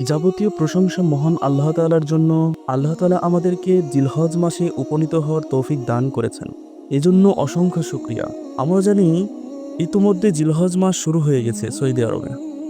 যাবতীয় প্রশংসা মহান আল্লাহ তাআলার জন্য আল্লাহ তাআলা আমাদেরকে জিলহজ মাসে উপনীত হওয়ার তৌফিক দান করেছেন। এজন্য অসংখ্য শুক্রিয়া। আমরা জানি ইতিমধ্যে জিলহজ মাস শুরু হয়ে গেছে সৌদি আরবে।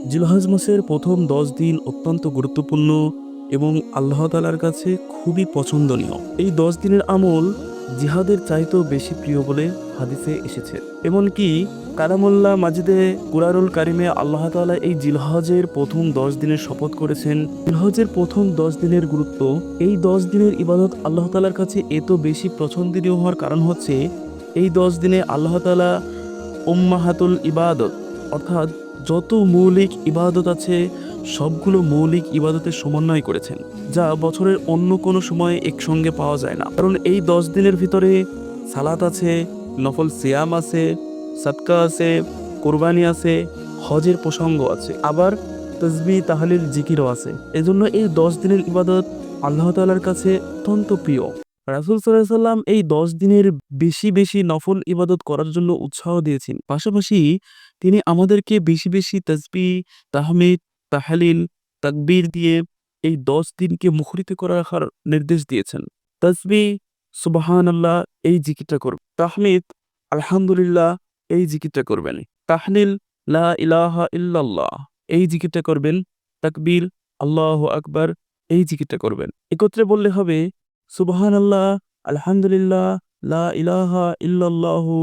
জিলহজ মাসের প্রথম দশ দিন অত্যন্ত গুরুত্বপূর্ণ এবং আল্লাহ তাআলার কাছে খুবই পছন্দনীয়। এই দশ দিনের আমল জিহাদের চাইতেও বেশি প্রিয় বলে হাদিসে এসেছে। এমনকি কালামুল্লাহ মাজিদে কুরারুল কারিমে আল্লাহ তাআলা এই জিলহজের প্রথম দশ দিনের শপথ করেছেন। জিলহজের প্রথম দশ দিনের গুরুত্ব, এই দশ দিনের ইবাদত আল্লাহ তাআলার কাছে এত বেশি পছন্দনীয় হওয়ার কারণ হচ্ছে, এই দশ দিনে আল্লাহ তাআলা উম্মাহাতুল ইবাদত, অর্থাৎ যত মৌলিক ইবাদত আছে সবগুলো মৌলিক ইবাদতের সমন্বয় করেছেন, যা বছরের অন্য কোনো সময়ে একসঙ্গে পাওয়া যায় না। কারণ এই দশ দিনের ভিতরে সালাত আছে, নফল সিয়াম আছে, সাদকা আছে, কোরবানি আছে, হজের প্রসঙ্গ আছে, আবার তসবি তাহলিল, জিকিরও আছে। এজন্য এই দশ দিনের ইবাদত আল্লাহ তাআলার কাছে অত্যন্ত প্রিয়। রাসুল সাল্লাম এই দশ দিনের বেশি বেশি নফল ইবাদত করার জন্য উৎসাহ দিয়েছেন। পাশাপাশি তিনি আমাদেরকে বেশি বেশি তসবি তাহমিদ তাহালিল, তাকবীর দিয়ে এই দশ দিনকে মুখরিত করে রাখার নির্দেশ দিয়েছেন। তসবি সুবাহান আল্লাহ এই জিকিরটা করবেন তাহমিদ, আলহামদুলিল্লাহ, এই জিকিরটা করবেন। তাহলিল, লা ইলাহা ইল্লাল্লাহ, এই জিকিরটা করবেন। তাকবীর, আল্লাহ আকবার, এই জিকিরটা করবেন। একত্রে বললে হবে সুবহান আল্লাহ আলহামদুলিল্লাহ, লা ইলাহা ইল্লাল্লাহু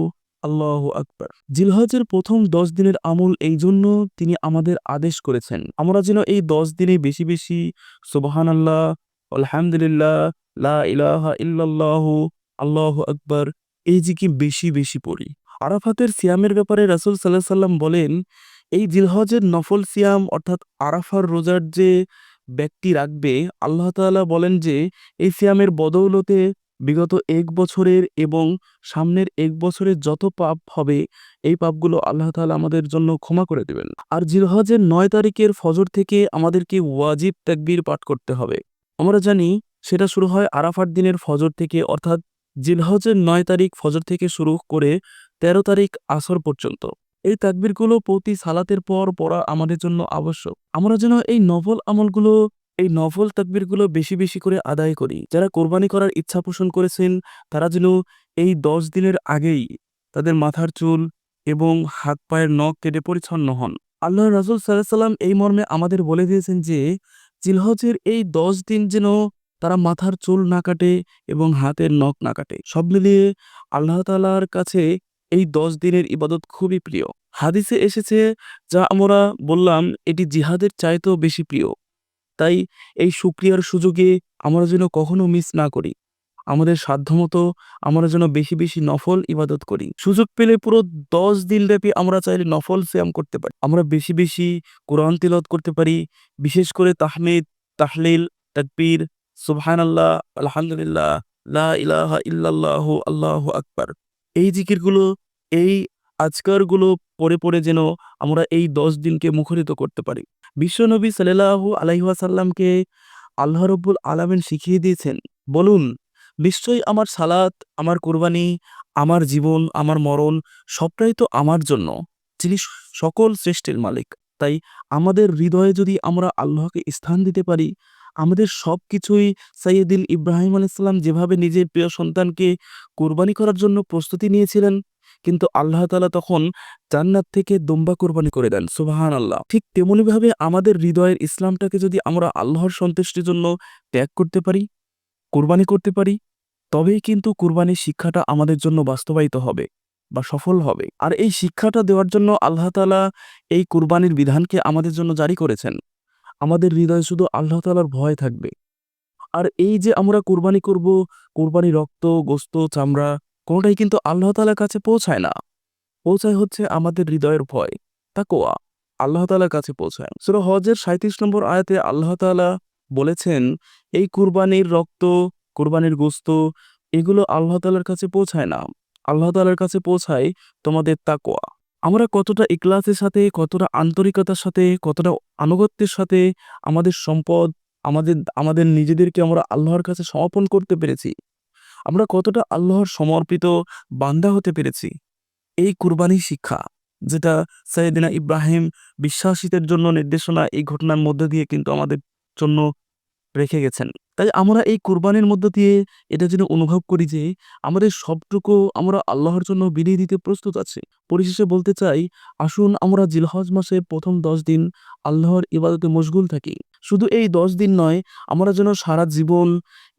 আল্লাহু আকবর। জিলহজের প্রথম দশ দিনের আমল এই জন্য তিনি আমাদের আদেশ করেছেন। আমরা যেন এই দশ দিনে বেশি বেশি সুবহান আল্লাহ আলহামদুলিল্লাহ, লা ইলাহা ইল্লাল্লাহু, আল্লাহু আকবার, এই জিকি বেশি বেশি পড়ি। আরাফাতের সিয়ামের ব্যাপারে রাসুল সাল্লাহ সাল্লাম বলেন, এই জিলহজের নফল সিয়াম অর্থাৎ আরাফার রোজার যে ব্যক্তি রাখবে, আল্লাহ তাআলা বলেন যে, এই সিয়ামের বদৌলতে বিগত এক বছরের এবং সামনের এক বছরের যত পাপ হবে, এই পাপগুলো আল্লাহ তাআলা আমাদের জন্য ক্ষমা করে দেবেন। আর জিলহজের নয় তারিখের ফজর থেকে আমাদেরকে ওয়াজিব তাকবীর পাঠ করতে হবে। আমরা জানি সেটা শুরু হয় আরাফার দিনের ফজর থেকে, অর্থাৎ জিলহজের নয় তারিখ ফজর থেকে শুরু করে তেরো তারিখ আসর পর্যন্ত। এই তাকবীরগুলো প্রতি সালাতের পর পড়া আমাদের জন্য আবশ্যক। আমরা যেন এই নফল আমলগুলো এই নফল তাকবীরগুলো বেশি বেশি করে আদায় করি। যারা কোরবানি করার ইচ্ছা পোষণ করেছেন, তারা যেন এই দশ দিনের আগেই তাদের মাথার চুল এবং হাত পায়ের নখ কেটে পরিচ্ছন্ন হন। আল্লাহ রাসুল সাল্লাহ সাল্লাম এই মর্মে আমাদের বলে দিয়েছেন যে, জিলহজের এই দশ দিন যেন তারা মাথার চুল না কাটে এবং হাতের নখ না কাটে। সব মিলিয়ে আল্লাহ তালার কাছে এই দশ দিনের ইবাদত খুবই প্রিয়। হাদিসে এসেছে, যা আমরা বললাম, এটি জিহাদের চাইতেও বেশি প্রিয়। তাই এই সুক্রিয়ার সুযোগে আমরা যেন কখনো মিস না করি। আমাদের সাধ্যমতো আমরা যেন বেশি বেশি নফল ইবাদত করি। সুযোগ পেলে পুরো দশ দিন ব্যাপী আমরা চাইলে নফল শ্যাম করতে পারি। আমরা বেশি বেশি কোরআন তিলত করতে পারি। বিশেষ করে তাহমিদ, তাহলিল, তাকবীর সুবহান আল্লাহ আলহামদুলিল্লাহ, লা ইলাহা ইল্লাল্লাহু, আল্লাহু আকবার। এই জিকিরগুলো, এই আজকারগুলো পরে পরে যেন আমরা এই দশ দিনকে মুখরিত করতে পারি। বিশ্বনবী সাল্লাল্লাহু আলাইহাসাল্লামকে আল্লাহ রব্বুল আলামিন শিখিয়ে দিয়েছেন, বলুন, নিশ্চয়ই আমার সালাত, আমার কোরবানি, আমার জীবন, আমার মরণ সবটাই তো আমার জন্য, যিনি সকল শ্রেষ্ঠের মালিক। তাই আমাদের হৃদয়ে যদি আমরা আল্লাহকে স্থান দিতে পারি, আমাদের সব কিছুই সাইয়েদিল ইব্রাহিম আলাইসাল্লাম যেভাবে নিজের প্রিয় সন্তানকে কোরবানি করার জন্য প্রস্তুতি নিয়েছিলেন কিন্তু আল্লাহ তালা তখন জান্নাত থেকে দম্বা কোরবানি করে দেন সুবাহান আল্লাহ ঠিক তেমনিভাবে আমাদের হৃদয়ের ইসলামটাকে যদি আমরা আল্লাহর সন্তুষ্টির জন্য ত্যাগ করতে পারি, কোরবানি করতে পারি, তবেই কিন্তু কোরবানির শিক্ষাটা আমাদের জন্য বাস্তবায়িত হবে বা সফল হবে। আর এই শিক্ষাটা দেওয়ার জন্য আল্লাহ তালা এই কোরবানির বিধানকে আমাদের জন্য জারি করেছেন। আমাদের হৃদয়ে শুধু আল্লাহ তালার ভয় থাকবে। আর এই যে আমরা কোরবানি করব, কোরবানি রক্ত, গোস্ত, চামড়া কোনোটাই কিন্তু আল্লাহ তালার কাছে পৌঁছায় না। পৌঁছায় হচ্ছে আমাদের হৃদয়ের ভয় তাকোয়া আল্লাহ তালার কাছে পৌঁছায়। সুরা হজের সাঁত্রিশ নম্বর আয়াতে আল্লাহ তালা বলেছেন, এই কুরবানির রক্ত, কুরবানির গোস্ত এগুলো আল্লাহ তালার কাছে পৌঁছায় না। আল্লাহ তালার কাছে পৌঁছায় তোমাদের তাকোয়া আমরা কতটা ইকলাসের সাথে, কতটা আন্তরিকতার সাথে, কতটা আনুগত্যের সাথে আমাদের সম্পদ, আমাদের আমাদের নিজেদেরকে আমরা আল্লাহর কাছে সমর্পণ করতে পেরেছি। আমরা কতটা আল্লাহর সমর্পিত বান্দা হতে পেরেছি। এই কুরবানি শিক্ষা, যেটা সৈয়দিনা ইব্রাহিম বিশ্বাসীদের জন্য নির্দেশনা, এই ঘটনার মধ্যে দিয়ে কিন্তু আমাদের জন্য রেখে গেছেন। তাই আমরা এই কোরবানির মধ্য দিয়ে এটা যেন অনুভব করি যে, আমাদের সবটুকু আমরা আল্লাহর জন্য বিলিয়ে দিতে প্রস্তুত আছি। পরিশেষে বলতে চাই, আসুন আমরা জিলহজ মাসের প্রথম দশ দিন আল্লাহর ইবাদতে মশগুল থাকি। শুধু এই দশ দিন নয়, আমরা যেন সারা জীবন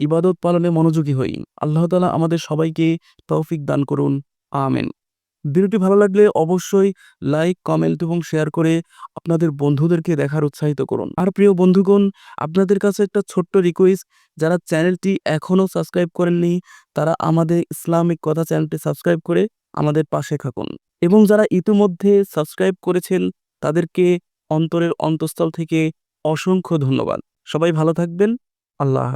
ইবাদত পালনে মনোযোগী হই। আল্লাহ তালা আমাদের সবাইকে তৌফিক দান করুন। আমেন। ভিডিওটি ভালো লাগলে অবশ্যই লাইক, কমেন্ট এবং শেয়ার করে আপনাদের বন্ধুদেরকে দেখার উৎসাহিত করুন। আর প্রিয় বন্ধুগণ, আপনাদের কাছে একটা ছোট্ট রিকোয়েস্ট যারা চ্যানেলটি এখনও সাবস্ক্রাইব করেননি, তারা আমাদের ইসলামিক কথা চ্যানেলটি সাবস্ক্রাইব করে আমাদের পাশে থাকুন। এবং যারা ইতিমধ্যে সাবস্ক্রাইব করেছেন, তাদেরকে অন্তরের অন্তঃস্থল থেকে অসংখ্য ধন্যবাদ। সবাই ভালো থাকবেন। আল্লাহ